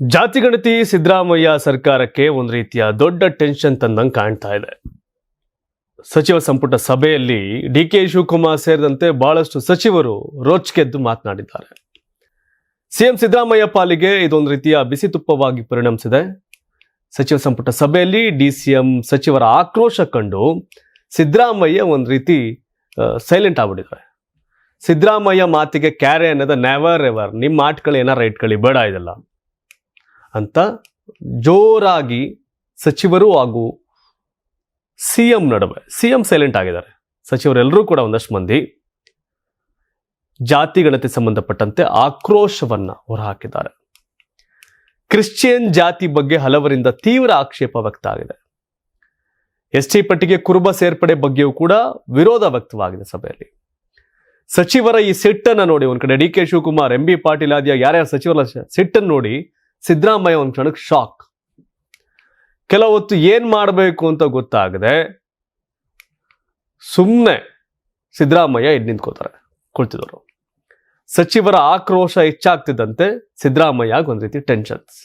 ಜಾತಿಗಣತಿ ಸಿದ್ದರಾಮಯ್ಯ ಸರ್ಕಾರಕ್ಕೆ ಒಂದು ರೀತಿಯ ದೊಡ್ಡ ಟೆನ್ಷನ್ ತಂದಂಗೆ ಕಾಣ್ತಾ ಇದೆ. ಸಚಿವ ಸಂಪುಟ ಸಭೆಯಲ್ಲಿ ಡಿ ಕೆ ಶಿವಕುಮಾರ್ ಸೇರಿದಂತೆ ಬಹಳಷ್ಟು ಸಚಿವರು ರೋಚ್ಗೆದ್ದು ಮಾತನಾಡಿದ್ದಾರೆ. ಸಿಎಂ ಸಿದ್ದರಾಮಯ್ಯ ಪಾಲಿಗೆ ಇದೊಂದು ರೀತಿಯ ಬಿಸಿ ತುಪ್ಪವಾಗಿ ಪರಿಣಮಿಸಿದೆ. ಸಚಿವ ಸಂಪುಟ ಸಭೆಯಲ್ಲಿ ಡಿ ಸಿಎಂ ಸಚಿವರ ಆಕ್ರೋಶ ಕಂಡು ಸಿದ್ದರಾಮಯ್ಯ ಒಂದು ರೀತಿ ಸೈಲೆಂಟ್ ಆಗ್ಬಿಟ್ಟಿದ್ದಾರೆ. ಸಿದ್ದರಾಮಯ್ಯ ಮಾತಿಗೆ ಕ್ಯಾರೆ ಅನ್ನೋದ ನೆವರ್ ಎವರ್ ನಿಮ್ಮ ಮಾತುಗಳು ಏನಾರ ಇಟ್ಕೊಳ್ಳಿ, ಬೇಡ ಇದೆಲ್ಲ. ಅಂತ ಜೋರಾಗಿ ಸಚಿವರು ಹಾಗೂ ಸಿ ಎಂ ನಡುವೆ, ಸಿ ಎಂ ಸೈಲೆಂಟ್ ಆಗಿದ್ದಾರೆ. ಸಚಿವರೆಲ್ಲರೂ ಕೂಡ ಒಂದಷ್ಟು ಮಂದಿ ಜಾತಿ ಗಣತಿ ಸಂಬಂಧಪಟ್ಟಂತೆ ಆಕ್ರೋಶವನ್ನ ಹೊರಹಾಕಿದ್ದಾರೆ. ಕ್ರಿಶ್ಚಿಯನ್ ಜಾತಿ ಬಗ್ಗೆ ಹಲವರಿಂದ ತೀವ್ರ ಆಕ್ಷೇಪ ವ್ಯಕ್ತ ಆಗಿದೆ. ಎಸ್ ಟಿ ಪಟ್ಟಿಗೆ ಕುರುಬ ಸೇರ್ಪಡೆ ಬಗ್ಗೆಯೂ ಕೂಡ ವಿರೋಧ ವ್ಯಕ್ತವಾಗಿದೆ ಸಭೆಯಲ್ಲಿ. ಸಚಿವರ ಈ ಸಿಟ್ಟನ್ನ ನೋಡಿ ಒಂದು ಕಡೆ D K Shivakumar, M B Patil ಆದಿಯ ಯಾರ್ಯಾರು ಸಚಿವರ ಸಿಟ್ಟನ್ನು ನೋಡಿ ಸಿದ್ದರಾಮಯ್ಯ ಒಂದು ಕ್ಷಣಕ್ಕೆ ಶಾಕ್ ಕೆಲವು ಹೊತ್ತು ಏನು ಮಾಡಬೇಕು ಅಂತ ಗೊತ್ತಾಗದೆ ಸುಮ್ಮನೆ ಸಿದ್ದರಾಮಯ್ಯ ಎದ್ದು ನಿಂತ್ಕೋತಾರೆ ಕುಳಿತಿದ್ರು ಸಚಿವರ ಆಕ್ರೋಶ ಹೆಚ್ಚಾಗ್ತಿದ್ದಂತೆ ಸಿದ್ದರಾಮಯ್ಯ ಒಂದು ರೀತಿ ಟೆನ್ಷನ್ಸ್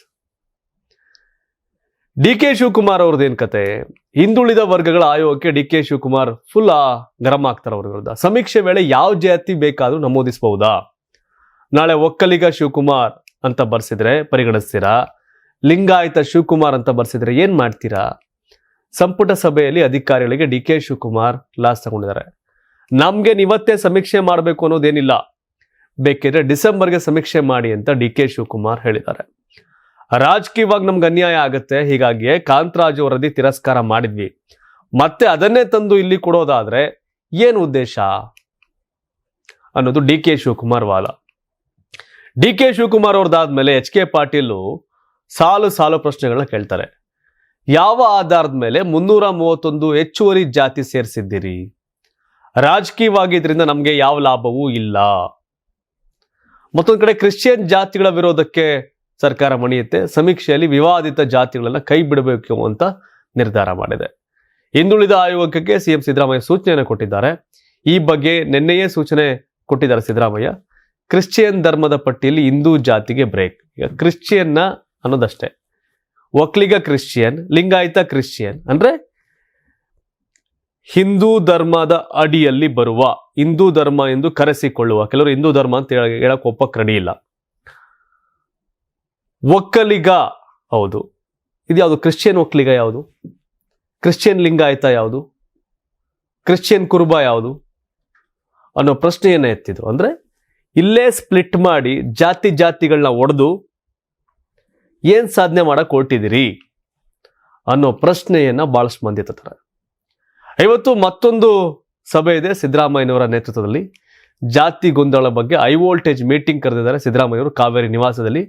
ಡಿ ಕೆ ಶಿವಕುಮಾರ್ ಏನು ಕತೆ? ಹಿಂದುಳಿದ ವರ್ಗಗಳ ಆಯೋಗಕ್ಕೆ ಡಿ ಕೆ ಶಿವಕುಮಾರ್ ಫುಲ್ ಗರಂ ಆಗ್ತಾರೆ ಅವ್ರ ವಿರುದ್ಧ. ಸಮೀಕ್ಷೆ ವೇಳೆ ಯಾವ ಜಾತಿ ಬೇಕಾದರೂ ನಮೂದಿಸಬಹುದಾ? ನಾಳೆ ಒಕ್ಕಲಿಗ ಶಿವಕುಮಾರ್ ಅಂತ ಬರ್ಸಿದ್ರೆ ಪರಿಗಣಿಸ್ತೀರಾ? ಲಿಂಗಾಯತ ಶಿವಕುಮಾರ್ ಅಂತ ಬರ್ಸಿದ್ರೆ ಏನು ಮಾಡ್ತೀರಾ? ಸಂಪುಟ ಸಭೆಯಲ್ಲಿ ಅಧಿಕಾರಿಗಳಿಗೆ ಡಿ ಕೆ ಶಿವಕುಮಾರ್ ಲಾಸ್ ತಗೊಂಡಿದ್ದಾರೆ. ನಮಗೆ ನಿವತ್ತೇ ಸಮೀಕ್ಷೆ ಮಾಡಬೇಕು ಅನ್ನೋದೇನಿಲ್ಲ. ಬೇಕಿದ್ರೆ ಡಿಸೆಂಬರ್ಗೆ ಸಮೀಕ್ಷೆ ಮಾಡಿ ಅಂತ ಡಿ ಕೆ ಶಿವಕುಮಾರ್ ಹೇಳಿದ್ದಾರೆ. ರಾಜಕೀಯವಾಗಿ ನಮ್ಗೆ ಅನ್ಯಾಯ ಆಗುತ್ತೆ. ಹೀಗಾಗಿ ಕಾಂತರಾಜು ವರದಿ ತಿರಸ್ಕಾರ ಮಾಡಿದ್ವಿ. ಮತ್ತೆ ಅದನ್ನೇ ತಂದು ಇಲ್ಲಿ ಕೊಡೋದಾದ್ರೆ ಏನು ಉದ್ದೇಶ? ಅನ್ನೋದು ಡಿ ಕೆ ಶಿವಕುಮಾರ್ ವಾದ. ಡಿ ಕೆ ಶಿವಕುಮಾರ್ ಅವ್ರದ್ದಾದ್ಮೇಲೆ ಎಚ್ ಕೆ ಪಾಟೀಲು ಸಾಲು ಸಾಲು ಪ್ರಶ್ನೆಗಳನ್ನ ಕೇಳ್ತಾರೆ. ಯಾವ ಆಧಾರದ ಮೇಲೆ ಮುನ್ನೂರ ಮೂವತ್ತೊಂದು ಹೆಚ್ಚುವರಿ ಜಾತಿ ಸೇರಿಸಿದ್ದೀರಿ? ರಾಜಕೀಯವಾಗಿ ಇದರಿಂದ ನಮಗೆ ಯಾವ ಲಾಭವೂ ಇಲ್ಲ. ಮತ್ತೊಂದು ಕಡೆ ಕ್ರಿಶ್ಚಿಯನ್ ಜಾತಿಗಳ ವಿರೋಧಕ್ಕೆ ಸರ್ಕಾರ ಮಣಿಯುತ್ತೆ. ಸಮೀಕ್ಷೆಯಲ್ಲಿ ವಿವಾದಿತ ಜಾತಿಗಳನ್ನ ಕೈ ಬಿಡಬೇಕು ಅಂತ ನಿರ್ಧಾರ ಮಾಡಿದೆ. ಹಿಂದುಳಿದ ಆಯೋಗಕ್ಕೆ ಸಿಎಂ ಸಿದ್ದರಾಮಯ್ಯ ಸೂಚನೆಯನ್ನು ಕೊಟ್ಟಿದ್ದಾರೆ. ಈ ಬಗ್ಗೆ ನಿನ್ನೆಯೇ ಸೂಚನೆ ಕೊಟ್ಟಿದ್ದಾರೆ ಸಿದ್ದರಾಮಯ್ಯ. ಕ್ರಿಶ್ಚಿಯನ್ ಧರ್ಮದ ಪಟ್ಟಿಯಲ್ಲಿ ಹಿಂದೂ ಜಾತಿಗೆ ಬ್ರೇಕ್ ಈಗ ಕ್ರಿಶ್ಚಿಯನ್ನ ಅನ್ನೋದಷ್ಟೇ. ಒಕ್ಲಿಗ ಕ್ರಿಶ್ಚಿಯನ್, ಲಿಂಗಾಯತ ಕ್ರಿಶ್ಚಿಯನ್ ಅಂದ್ರೆ ಹಿಂದೂ ಧರ್ಮದ ಅಡಿಯಲ್ಲಿ ಬರುವ, ಹಿಂದೂ ಧರ್ಮ ಎಂದು ಕರೆಸಿಕೊಳ್ಳುವ. ಕೆಲವರು ಹಿಂದೂ ಧರ್ಮ ಅಂತ ಹೇಳ- ಹೇಳಕ್ ಒಪ್ಪಕ್ ರೆಡಿ ಇಲ್ಲ. ಒಕ್ಕಲಿಗ ಹೌದು. ಇದು ಯಾವುದು? ಕ್ರಿಶ್ಚಿಯನ್ ಒಕ್ಕಲಿಗ ಯಾವುದು? ಕ್ರಿಶ್ಚಿಯನ್ ಲಿಂಗಾಯತ ಯಾವುದು? ಕ್ರಿಶ್ಚಿಯನ್ ಕುರುಬ ಯಾವುದು? ಅನ್ನೋ ಪ್ರಶ್ನೆಯನ್ನು ಎತ್ತಿದ್ರು. ಅಂದ್ರೆ ಇಲ್ಲೇ ಸ್ಪ್ಲಿಟ್ ಮಾಡಿ ಜಾತಿ ಜಾತಿಗಳನ್ನ ಒಡೆದು ಏನ್ ಸಾಧನೆ ಮಾಡಕ್ ಹೊರಟಿದ್ದೀರಿ ಅನ್ನೋ ಪ್ರಶ್ನೆಯನ್ನ ಬಹಳಷ್ಟು ಮಂದಿ ತರ ಇವತ್ತು ಮತ್ತೊಂದು ಸಭೆ ಇದೆ ಸಿದ್ದರಾಮಯ್ಯನವರ ನೇತೃತ್ವದಲ್ಲಿ. ಜಾತಿ ಗೊಂದಲ ಬಗ್ಗೆ ಹೈ ವೋಲ್ಟೇಜ್ ಮೀಟಿಂಗ್ ಕರೆದಿದ್ದಾರೆ ಸಿದ್ದರಾಮಯ್ಯವರು ಕಾವೇರಿ ನಿವಾಸದಲ್ಲಿ.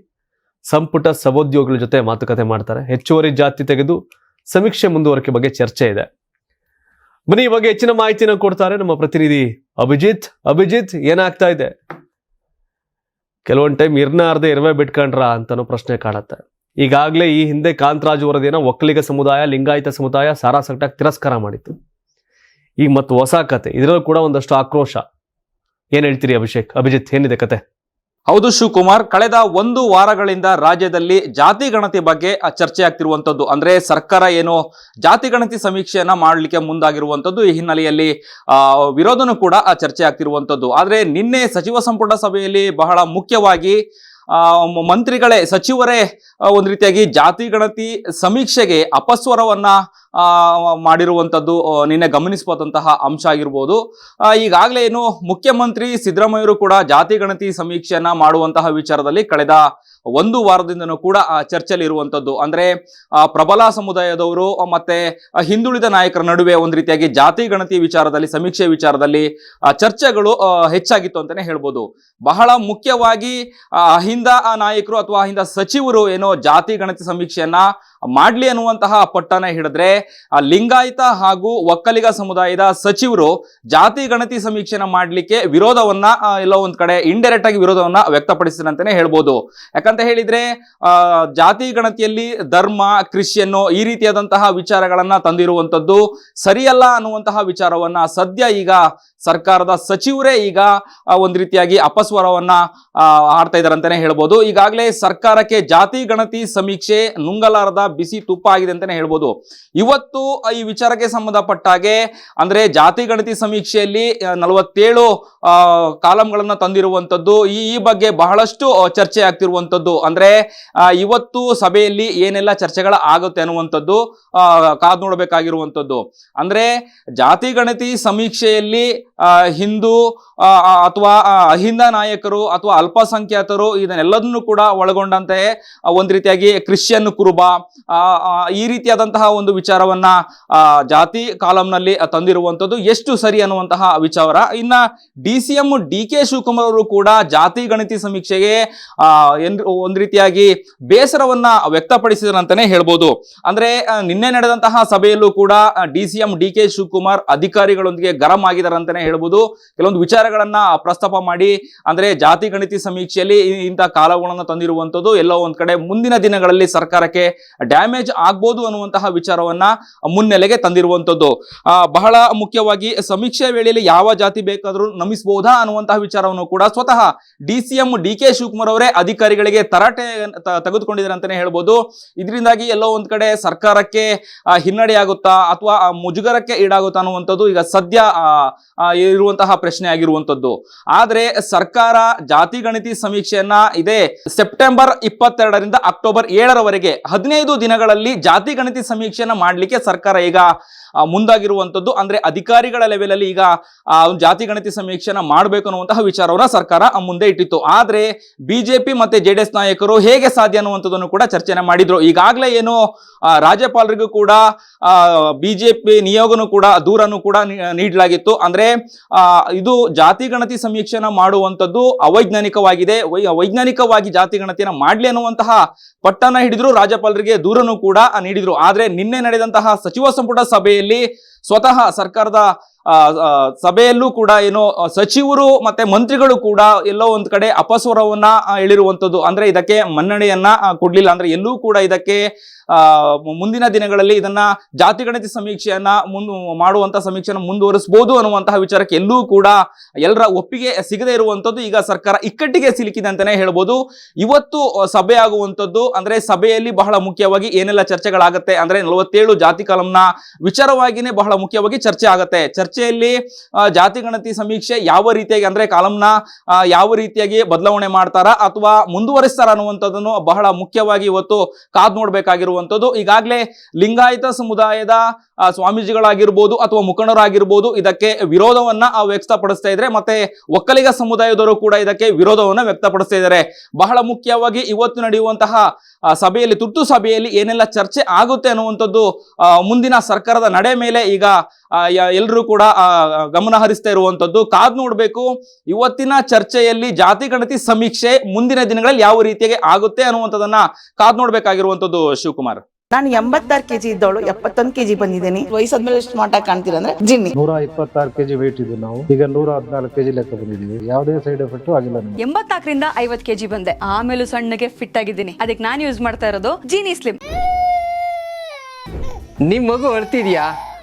ಸಂಪುಟ ಸಹೋದ್ಯೋಗಿಗಳ ಜೊತೆ ಮಾತುಕತೆ ಮಾಡ್ತಾರೆ. ಹೆಚ್ಚುವರಿ ಜಾತಿ ತೆಗೆದು ಸಮೀಕ್ಷೆ ಮುಂದುವರಿಕೆ ಬಗ್ಗೆ ಚರ್ಚೆ ಇದೆ. ಬನ್ನಿ ಈ ಬಗ್ಗೆ ಹೆಚ್ಚಿನ ಮಾಹಿತಿನ ಕೊಡ್ತಾರೆ ನಮ್ಮ ಪ್ರತಿನಿಧಿ ಅಭಿಜಿತ್. ಅಭಿಜಿತ್, ಏನಾಗ್ತಾ ಇದೆ? ಕೆಲವೊಂದು ಟೈಮ್ ಇರ್ನಾರ್ದೆ ಇರುವೆ ಬಿಟ್ಕೊಂಡ್ರಾ ಅಂತನೂ ಪ್ರಶ್ನೆ ಕಾಣತ್ತೆ. ಈಗಾಗಲೇ ಈ ಹಿಂದೆ ಕಾಂತರಾಜು ವರದಿಯನ್ನು ಒಕ್ಕಲಿಗ ಸಮುದಾಯ, ಲಿಂಗಾಯತ ಸಮುದಾಯ ಸಾರಾಸಗಟಾಗಿ ತಿರಸ್ಕಾರ ಮಾಡಿತ್ತು. ಈಗ ಮತ್ತು ಹೊಸ ಕತೆ, ಇದರಲ್ಲೂ ಕೂಡ ಒಂದಷ್ಟು ಆಕ್ರೋಶ. ಏನು ಹೇಳ್ತೀರಿ ಅಭಿಷೇಕ್? ಅಭಿಜಿತ್, ಏನಿದೆ ಕತೆ? ಹೌದು ಶಿವಕುಮಾರ್, ಕಳೆದ ಒಂದು ವಾರಗಳಿಂದ ರಾಜ್ಯದಲ್ಲಿ ಜಾತಿ ಗಣತಿ ಬಗ್ಗೆ ಚರ್ಚೆ ಆಗ್ತಿರುವಂಥದ್ದು ಅಂದ್ರೆ ಸರ್ಕಾರ ಏನು ಜಾತಿ ಗಣತಿ ಸಮೀಕ್ಷೆಯನ್ನ ಮಾಡಲಿಕ್ಕೆ ಮುಂದಾಗಿರುವಂಥದ್ದು ಈ ಹಿನ್ನೆಲೆಯಲ್ಲಿ ವಿರೋಧನೂ ಕೂಡ ಚರ್ಚೆ ಆಗ್ತಿರುವಂಥದ್ದು ಆದರೆ ನಿನ್ನೆ ಸಚಿವ ಸಂಪುಟ ಸಭೆಯಲ್ಲಿ ಬಹಳ ಮುಖ್ಯವಾಗಿ ಮಂತ್ರಿಗಳೇ, ಸಚಿವರೇ ಒಂದು ರೀತಿಯಾಗಿ ಜಾತಿ ಗಣತಿ ಸಮೀಕ್ಷೆಗೆ ಅಪಸ್ವರವನ್ನ ಆ, ಮಾಡಿರುವಂತದ್ದು ನಿನ್ನೆ ಗಮನಿಸಬಹುದಂತಹ ಅಂಶ ಆಗಿರ್ಬೋದು. ಈಗಾಗಲೇ ಏನು ಮುಖ್ಯಮಂತ್ರಿ ಸಿದ್ದರಾಮಯ್ಯರು ಕೂಡ ಜಾತಿ ಗಣತಿ ಸಮೀಕ್ಷೆಯನ್ನ ಮಾಡುವಂತಹ ವಿಚಾರದಲ್ಲಿ ಕಳೆದ ಒಂದು ವಾರದಿಂದನೂ ಕೂಡ ಚರ್ಚೆಯಲ್ಲಿ ಇರುವಂತದ್ದು ಅಂದ್ರೆ ಪ್ರಬಲ ಸಮುದಾಯದವರು ಮತ್ತೆ ಹಿಂದುಳಿದ ನಾಯಕರ ನಡುವೆ ಒಂದು ರೀತಿಯಾಗಿ ಜಾತಿ ಗಣತಿ ವಿಚಾರದಲ್ಲಿ ಸಮೀಕ್ಷೆ ವಿಚಾರದಲ್ಲಿ ಚರ್ಚೆಗಳು ಹೆಚ್ಚಾಗಿತ್ತು ಅಂತಾನೆ ಹೇಳ್ಬೋದು. ಬಹಳ ಮುಖ್ಯವಾಗಿ ಅಹಿಂದ ನಾಯಕರು ಅಥವಾ ಅಹಿಂದ ಸಚಿವರು ಏನೋ ಜಾತಿ ಗಣತಿ ಸಮೀಕ್ಷೆಯನ್ನ ಮಾಡ್ಲಿ ಅನ್ನುವಂತಹ ಪಟ್ಟನ ಹಿಡಿದ್ರೆ, ಆ ಲಿಂಗಾಯತ ಹಾಗೂ ಒಕ್ಕಲಿಗ ಸಮುದಾಯದ ಸಚಿವರು ಜಾತಿ ಗಣತಿ ಸಮೀಕ್ಷೆನ ಮಾಡ್ಲಿಕ್ಕೆ ವಿರೋಧವನ್ನ ಎಲ್ಲ ಒಂದ್ ಕಡೆ ಇಂಡೈರೆಕ್ಟ್ ಆಗಿ ವಿರೋಧವನ್ನ ವ್ಯಕ್ತಪಡಿಸಿದ ಅಂತಾನೆ ಹೇಳ್ಬೋದು. ಯಾಕಂತ ಹೇಳಿದ್ರೆ ಜಾತಿ ಗಣತಿಯಲ್ಲಿ ಧರ್ಮ ಕ್ರಿಶ್ಚಿಯನ್ನು ಈ ರೀತಿಯಾದಂತಹ ವಿಚಾರಗಳನ್ನ ತಂದಿರುವಂತದ್ದು ಸರಿಯಲ್ಲ ಅನ್ನುವಂತಹ ವಿಚಾರವನ್ನ ಸದ್ಯ ಈಗ ಸರ್ಕಾರದ ಸಚಿವರೇ ಈಗ ಒಂದು ರೀತಿಯಾಗಿ ಅಪಸ್ವರವನ್ನ ಆಡ್ತಾ ಇದ್ದಾರೆ ಅಂತಾನೆ ಹೇಳ್ಬೋದು. ಈಗಾಗಲೇ ಸರ್ಕಾರಕ್ಕೆ ಜಾತಿ ಗಣತಿ ಸಮೀಕ್ಷೆ ನುಂಗಲಾರದ ಬಿಸಿ ತುಪ್ಪ ಆಗಿದೆ ಅಂತಾನೆ ಹೇಳ್ಬೋದು. ಇವತ್ತು ಈ ವಿಚಾರಕ್ಕೆ ಸಂಬಂಧಪಟ್ಟಾಗೆ ಅಂದ್ರೆ ಜಾತಿ ಗಣತಿ ಸಮೀಕ್ಷೆಯಲ್ಲಿ ನಲವತ್ತೇಳು ಕಾಲಂಗಳನ್ನ ತಂದಿರುವಂತದ್ದು, ಈ ಈ ಬಗ್ಗೆ ಬಹಳಷ್ಟು ಚರ್ಚೆ ಆಗ್ತಿರುವಂತದ್ದು. ಅಂದ್ರೆ ಇವತ್ತು ಸಭೆಯಲ್ಲಿ ಏನೆಲ್ಲ ಚರ್ಚೆಗಳ ಆಗುತ್ತೆ ಅನ್ನುವಂಥದ್ದು ಕಾದು ನೋಡಬೇಕಾಗಿರುವಂತದ್ದು ಅಂದ್ರೆ ಜಾತಿ ಗಣತಿ ಸಮೀಕ್ಷೆಯಲ್ಲಿ ಹಿಂದೂ ಅಥವಾ ಅಹಿಂದ ನಾಯಕರು ಅಥವಾ ಅಲ್ಪಸಂಖ್ಯಾತರು ಇದನ್ನೆಲ್ಲದನ್ನು ಕೂಡ ಒಳಗೊಂಡಂತೆ ಒಂದು ರೀತಿಯಾಗಿ ಕ್ರಿಶ್ಚಿಯನ್ ಕುರುಬ ಈ ರೀತಿಯಾದಂತಹ ಒಂದು ವಿಚಾರವನ್ನ ಜಾತಿ ಕಾಲಂನಲ್ಲಿ ತಂದಿರುವಂತದ್ದು ಎಷ್ಟು ಸರಿ ಅನ್ನುವಂತಹ ವಿಚಾರ. ಇನ್ನ D C M D K Shivakumar ಅವರು ಕೂಡ ಜಾತಿ ಗಣತಿ ಸಮೀಕ್ಷೆಗೆ ಒಂದು ರೀತಿಯಾಗಿ ಬೇಸರವನ್ನ ವ್ಯಕ್ತಪಡಿಸಿದ್ರು ಅಂತಾನೆ ಹೇಳ್ಬೋದು. ಅಂದ್ರೆ ನಿನ್ನೆ ನಡೆದಂತಹ ಸಭೆಯಲ್ಲೂ ಕೂಡ D C M D K Shivakumar ಅಧಿಕಾರಿಗಳೊಂದಿಗೆ ಗರಂ ಆಗಿದ್ದಾರೆ ಅಂತಾನೆ ಹೇಳ್ಬೋದು. ಕೆಲವೊಂದು ವಿಚಾರಗಳನ್ನ ಪ್ರಸ್ತಾಪ ಮಾಡಿ, ಅಂದ್ರೆ ಜಾತಿ ಗಣಿತಿ ಸಮೀಕ್ಷೆಯಲ್ಲಿ ಇಂತಹ ಕಾಲಗಳನ್ನು ತಂದಿರುವಂತದ್ದು ಎಲ್ಲೋ ಒಂದ್ ಕಡೆ ಮುಂದಿನ ದಿನಗಳಲ್ಲಿ ಸರ್ಕಾರಕ್ಕೆ ಡ್ಯಾಮೇಜ್ ಆಗ್ಬೋದು ಅನ್ನುವಂತಹ ವಿಚಾರವನ್ನ ಮುನ್ನೆಲೆಗೆ ತಂದಿರುವಂತದ್ದು ಬಹಳ ಮುಖ್ಯವಾಗಿ ಸಮೀಕ್ಷೆ ವೇಳೆಯಲ್ಲಿ ಯಾವ ಜಾತಿ ಬೇಕಾದರೂ ನಮಿಸಬಹುದಾ ಅನ್ನುವಂತಹ ವಿಚಾರವನ್ನು ಕೂಡ ಸ್ವತಃ D C D K Shivakumar ಅವರೇ ಅಧಿಕಾರಿಗಳಿಗೆ ತರಾಟೆ ತೆಗೆದುಕೊಂಡಿದ್ದಾರೆ ಅಂತಾನೆ ಹೇಳ್ಬೋದು. ಇದರಿಂದಾಗಿ ಎಲ್ಲೋ ಒಂದ್ ಕಡೆ ಸರ್ಕಾರಕ್ಕೆ ಹಿನ್ನಡೆಯಾಗುತ್ತಾ ಅಥವಾ ಮುಜುಗರಕ್ಕೆ ಈಡಾಗುತ್ತಾ ಅನ್ನುವಂಥದ್ದು ಈಗ ಸದ್ಯ ಇರುವಂತಹ ಪ್ರಶ್ನೆ ಆಗಿರುವಂತದ್ದು ಆದ್ರೆ ಸರ್ಕಾರ ಜಾತಿ ಗಣತಿ ಸಮೀಕ್ಷೆಯನ್ನ ಇದೇ. ಸೆಪ್ಟೆಂಬರ್ ಇಪ್ಪತ್ತೆರಡರಿಂದ ಅಕ್ಟೋಬರ್ ಏಳರವರೆಗೆ ಹದಿನೈದು ದಿನಗಳಲ್ಲಿ ಜಾತಿ ಗಣತಿ ಸಮೀಕ್ಷೆಯನ್ನ ಮಾಡ್ಲಿಕ್ಕೆ ಸರ್ಕಾರ ಈಗ ಮುಂದಾಗಿರುವಂತದ್ದು ಅಂದ್ರೆ ಅಧಿಕಾರಿಗಳ ಲೆವೆಲ್ ಅಲ್ಲಿ ಈಗ ಜಾತಿ ಗಣತಿ ಸಮೀಕ್ಷೆನ ಮಾಡಬೇಕು ಅನ್ನುವಂತಹ ವಿಚಾರವನ್ನ ಸರ್ಕಾರ ಮುಂದೆ ಇಟ್ಟಿತ್ತು. ಆದ್ರೆ ಬಿಜೆಪಿ ಮತ್ತೆ ಜೆ ಡಿ ಎಸ್ ನಾಯಕರು ಹೇಗೆ ಸಾಧ್ಯ ಅನ್ನುವಂಥದ್ದನ್ನು ಕೂಡ ಚರ್ಚೆನ ಮಾಡಿದ್ರು. ಈಗಾಗಲೇ ಏನು ರಾಜ್ಯಪಾಲರಿಗೂ ಕೂಡ ಬಿಜೆಪಿ ನಿಯೋಗನೂ ಕೂಡ ದೂರನ್ನು ಕೂಡ ನೀಡಲಾಗಿತ್ತು. ಅಂದ್ರೆ ಇದು ಜಾತಿ ಗಣತಿ ಸಮೀಕ್ಷೆನ ಮಾಡುವಂಥದ್ದು ಅವೈಜ್ಞಾನಿಕವಾಗಿದೆ. ವೈಜ್ಞಾನಿಕವಾಗಿ ಜಾತಿ ಗಣತಿಯನ್ನ ಮಾಡ್ಲಿ ಅನ್ನುವಂತಹ ಪಟ್ಟನ್ನ ಹಿಡಿದ್ರು ರಾಜ್ಯಪಾಲರಿಗೆ ದೂರನ್ನು ಕೂಡ ನೀಡಿದ್ರು. ಆದ್ರೆ ನಿನ್ನೆ ನಡೆದಂತಹ ಸಚಿವ ಸಂಪುಟ ಸಭೆಯಲ್ಲಿ ಸ್ವತಃ ಸರ್ಕಾರದ ಸಭೆಯಲ್ಲೂ ಕೂಡ ಏನೋ ಸಚಿವರು ಮತ್ತೆ ಮಂತ್ರಿಗಳು ಕೂಡ ಎಲ್ಲೋ ಒಂದ್ ಕಡೆ ಅಪಸ್ವರವನ್ನ ಹೇಳಿರುವಂಥದ್ದು. ಅಂದ್ರೆ ಇದಕ್ಕೆ ಮನ್ನಣೆಯನ್ನ ಕೊಡ್ಲಿಲ್ಲ. ಅಂದ್ರೆ ಎಲ್ಲೂ ಕೂಡ ಇದಕ್ಕೆ ಮುಂದಿನ ದಿನಗಳಲ್ಲಿ ಇದನ್ನ ಜಾತಿ ಗಣತಿ ಸಮೀಕ್ಷೆಯನ್ನ ಮುಂದ್ ಮಾಡುವಂತಹ ಸಮೀಕ್ಷೆಯನ್ನು ಮುಂದುವರಿಸಬಹುದು ಅನ್ನುವಂತಹ ವಿಚಾರಕ್ಕೆ ಎಲ್ಲೂ ಕೂಡ ಎಲ್ಲರ ಒಪ್ಪಿಗೆ ಸಿಗದೇ ಇರುವಂತದ್ದು ಈಗ ಸರ್ಕಾರ ಇಕ್ಕಟ್ಟಿಗೆ ಸಿಲುಕಿದೆ ಅಂತಾನೆ ಹೇಳ್ಬೋದು. ಇವತ್ತು ಆಗುವಂತದ್ದು ಅಂದ್ರೆ ಸಭೆಯಲ್ಲಿ ಬಹಳ ಮುಖ್ಯವಾಗಿ ಏನೆಲ್ಲ ಚರ್ಚೆಗಳಾಗತ್ತೆ ಅಂದ್ರೆ ನಲವತ್ತೇಳು ಜಾತಿ ಕಾಲಂನ ವಿಚಾರವಾಗಿನೇ ಬಹಳ ಮುಖ್ಯವಾಗಿ ಚರ್ಚೆ ಆಗತ್ತೆ. ಚರ್ಚೆಯಲ್ಲಿ ಜಾತಿ ಗಣತಿ ಸಮೀಕ್ಷೆ ಯಾವ ರೀತಿಯಾಗಿ ಅಂದ್ರೆ ಕಾಲಂನ ಯಾವ ರೀತಿಯಾಗಿ ಬದಲಾವಣೆ ಮಾಡ್ತಾರಾ ಅಥವಾ ಮುಂದುವರಿಸ್ತಾರ ಅನ್ನುವಂಥದ್ದನ್ನು ಬಹಳ ಮುಖ್ಯವಾಗಿ ಇವತ್ತು ಕಾದ್ ನೋಡ್ಬೇಕಾಗಿರುವಂಥದ್ದು ಈಗಾಗಲೇ ಲಿಂಗಾಯತ ಸಮುದಾಯದ ಸ್ವಾಮೀಜಿಗಳಾಗಿರ್ಬೋದು ಅಥವಾ ಮುಖಂಡರಾಗಿರ್ಬೋದು ಇದಕ್ಕೆ ವಿರೋಧವನ್ನ ವ್ಯಕ್ತಪಡಿಸ್ತಾ ಇದ್ರೆ, ಮತ್ತೆ ಒಕ್ಕಲಿಗ ಸಮುದಾಯದವರು ಕೂಡ ಇದಕ್ಕೆ ವಿರೋಧವನ್ನ ವ್ಯಕ್ತಪಡಿಸ್ತಾ ಇದ್ದಾರೆ. ಬಹಳ ಮುಖ್ಯವಾಗಿ ಇವತ್ತು ನಡೆಯುವಂತಹ ಸಭೆಯಲ್ಲಿ, ತುರ್ತು ಸಭೆಯಲ್ಲಿ ಏನೆಲ್ಲ ಚರ್ಚೆ ಆಗುತ್ತೆ ಅನ್ನುವಂಥದ್ದು ಮುಂದಿನ ಸರ್ಕಾರದ ನಡೆ ಮೇಲೆ ಈಗ ಎಲ್ಲರೂ ಕೂಡ ಆ, ಗಮನ ಹರಿಸ್ತಾ ಇರುವಂತದ್ದು. ಕಾದ್ ನೋಡ್ಬೇಕು ಇವತ್ತಿನ ಚರ್ಚೆಯಲ್ಲಿ ಜಾತಿ ಗಣತಿ ಸಮೀಕ್ಷೆ ಮುಂದಿನ ದಿನಗಳಲ್ಲಿ ಯಾವ ರೀತಿಯಾಗಿ ಆಗುತ್ತೆ ಅನ್ನುವಂಥದ್ದನ್ನ ಕಾದ್ ನೋಡ್ಬೇಕಾಗಿರುವಂತದ್ದು ಶಿವಕುಮಾರ್. ನಾನು ಎಂಬತ್ತಾರು ಕೆಜಿ ಇದ್ದವಳು ಎಪ್ಪತ್ತೊಂದು ಕೆಜಿ ಬಂದಿದ್ದೀನಿ. ವಯಸ್ಸಾದ್ಮೇಲೆ ಎಷ್ಟು ಮಾಟ ಕಾಣ್ತೀರ ಅಂದ್ರೆ ಜಿನ್ನಿ. ನೂರ ಇಪ್ಪತ್ತಾರು ಕೆಜಿ ವೇಟ್ ಇದ್ದು ನಾವು. ಈಗ ನೂರ ಹದಿನಾಲ್ಕು ಕೆಜಿ ಲೆಕ್ಕ ಬಂದಿದ್ದೀವಿ. ಯಾವುದೇ ಸೈಡ್ ಎಫೆಕ್ಟ್ ಆಗಿಲ್ಲ ಎಂಬತ್ನಾಲ್ಕರಿಂದ ಐವತ್ ಕೆಜಿ ಬಂದೆ. ಆಮೇಲೆ ಸಣ್ಣಗೆ ಫಿಟ್ ಆಗಿದ್ದೀನಿ. ಅದಕ್ಕೆ ನಾನು ಯೂಸ್ ಮಾಡ್ತಾ ಇರೋದು ಜೀನಿ ಸ್ಲಿಮ್ ನಿಮ್ ಮಗು ಅಳ್ತಿದ್ಯಾ